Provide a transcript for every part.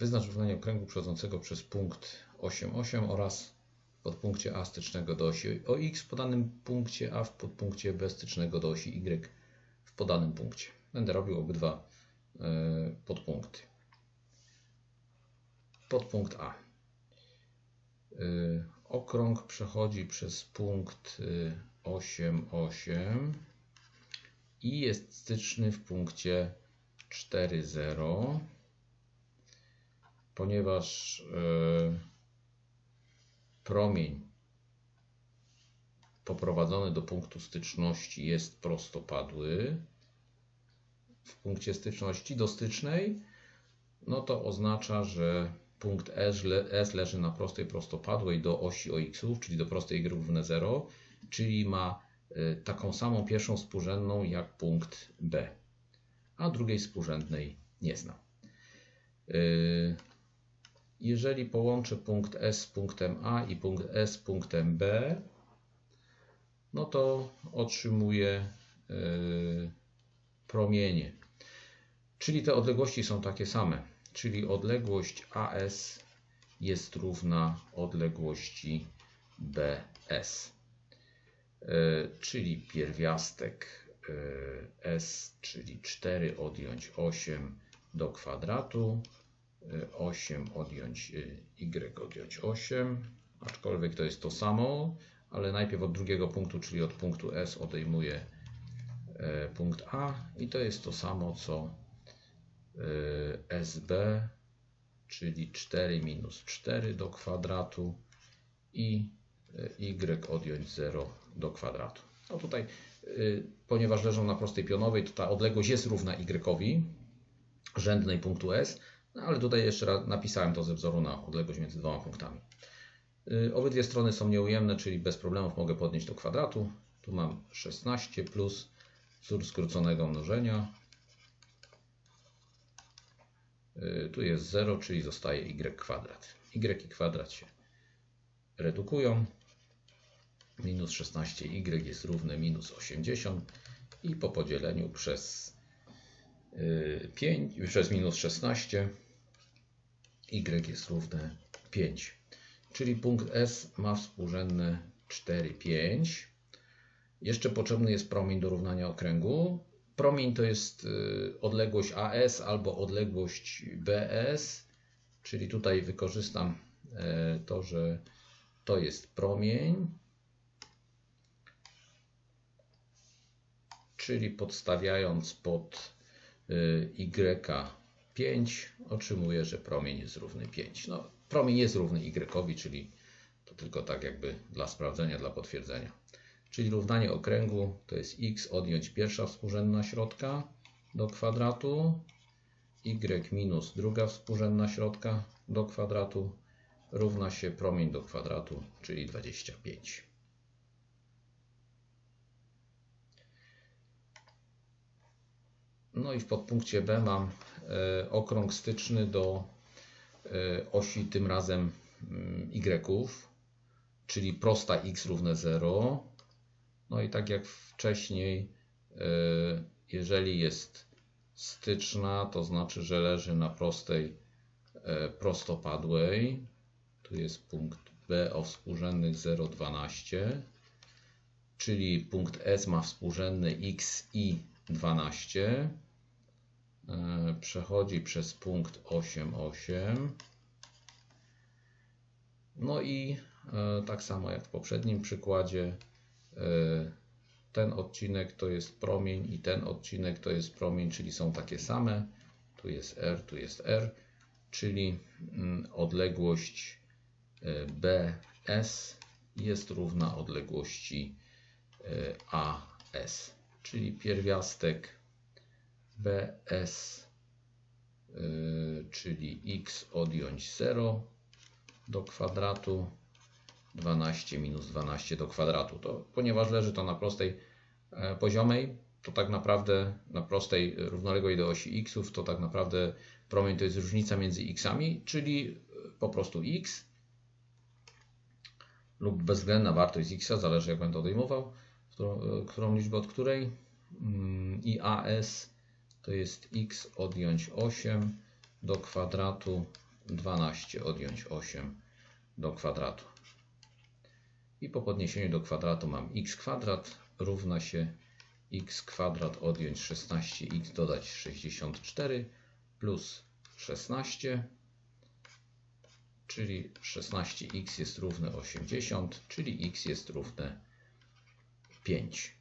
Wyznacz równanie okręgu przechodzącego przez punkt 8, 8 oraz podpunkcie A stycznego do osi OX w podanym punkcie A w podpunkcie B stycznego do osi Y w podanym punkcie. Będę robił obydwa e, podpunkty. Podpunkt A. Y, Okrąg przechodzi przez punkt y, 8, 8 i jest styczny w punkcie 4, 0, ponieważ y, promień poprowadzony do punktu styczności jest prostopadły w punkcie styczności do stycznej, no to oznacza, że punkt S, S leży na prostej prostopadłej do osi OX, czyli do prostej y równe 0, czyli ma y, taką samą pierwszą współrzędną jak punkt B, a drugiej współrzędnej nie zna. Jeżeli połączę punkt S z punktem A i punkt S z punktem B, no to otrzymuję y, promienie. Czyli te odległości są takie same. Czyli odległość AS jest równa odległości BS. Y, czyli pierwiastek y, S, czyli 4 odjąć 8 do kwadratu 8 odjąć y odjąć 8, aczkolwiek to jest to samo, ale najpierw od drugiego punktu, czyli od punktu S odejmuję e, punkt A i to jest to samo co e, SB, czyli 4 minus 4 do kwadratu i e, Y odjąć 0 do kwadratu. No tutaj, ponieważ leżą na prostej pionowej, to ta odległość jest równa Y, rzędnej punktu S, no ale tutaj jeszcze raz napisałem to ze wzoru na odległość między dwoma punktami. Y, obydwie strony są nieujemne, czyli bez problemów mogę podnieść do kwadratu. Tu mam 16 plus wzór skróconego mnożenia. Y, tu jest 0, czyli zostaje y kwadrat. y i kwadrat się redukują. Minus 16y jest równe minus 80 i po podzieleniu przez 5 przez minus 16 y jest równe 5. Czyli punkt S ma współrzędne 4, 5. Jeszcze potrzebny jest promień do równania okręgu. Promień to jest y, odległość AS albo odległość BS, czyli tutaj wykorzystam e, to, że to jest promień, czyli podstawiając pod y5 otrzymuję, że promień jest równy 5. No, promień jest równy y, czyli to tylko tak jakby dla sprawdzenia, dla potwierdzenia. Czyli równanie okręgu to jest x odjąć pierwsza współrzędna środka do kwadratu, y minus druga współrzędna środka do kwadratu równa się promień do kwadratu, czyli 25. No i w podpunkcie B mam e, okrąg styczny do e, osi tym razem y, czyli prosta x równe 0. No i tak jak wcześniej, e, jeżeli jest styczna, to znaczy, że leży na prostej prostopadłej. Tu jest punkt B o współrzędnych 0,12, czyli punkt S ma współrzędny x i 12 e, przechodzi przez punkt 8, 8. No i e, tak samo jak w poprzednim przykładzie, e, ten odcinek to jest promień i ten odcinek to jest promień, czyli są takie same. Tu jest R, tu jest R, czyli mm, odległość BS jest równa odległości AS czyli pierwiastek bs, yy, czyli x odjąć 0 do kwadratu 12 minus 12 do kwadratu. To, ponieważ leży to na prostej e, poziomej, to tak naprawdę na prostej równoległej do osi x, to tak naprawdę promień to jest różnica między xami, czyli po prostu x lub bezwzględna wartość x, zależy jak będę odejmował którą, e, którą liczbę od której mm, i AS to jest x odjąć 8 do kwadratu 12 odjąć 8 do kwadratu. I po podniesieniu do kwadratu mam x kwadrat równa się x kwadrat odjąć 16x dodać 64 plus 16, czyli 16x jest równe 80, czyli x jest równe 5.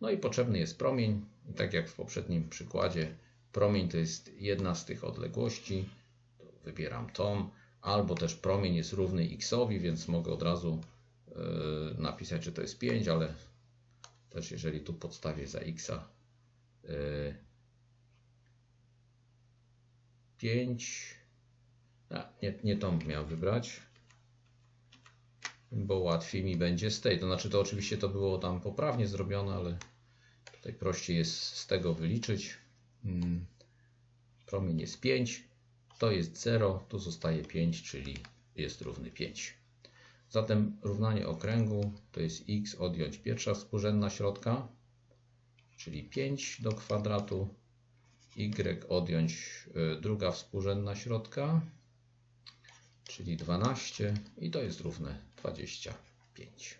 No i potrzebny jest promień. I tak jak w poprzednim przykładzie, promień to jest jedna z tych odległości. To wybieram tą. Albo też promień jest równy xowi, więc mogę od razu yy, napisać, że to jest 5, ale też jeżeli tu podstawię za x yy, 5, a, nie, nie tą miałem wybrać, bo łatwiej mi będzie z tej. To znaczy, to oczywiście to było tam poprawnie zrobione, ale tutaj prościej jest z tego wyliczyć. Hmm. Promień jest 5, to jest 0, tu zostaje 5, czyli jest równy 5. Zatem równanie okręgu to jest x odjąć pierwsza współrzędna środka, czyli 5 do kwadratu, y odjąć y, druga współrzędna środka, czyli 12 i to jest równe 25.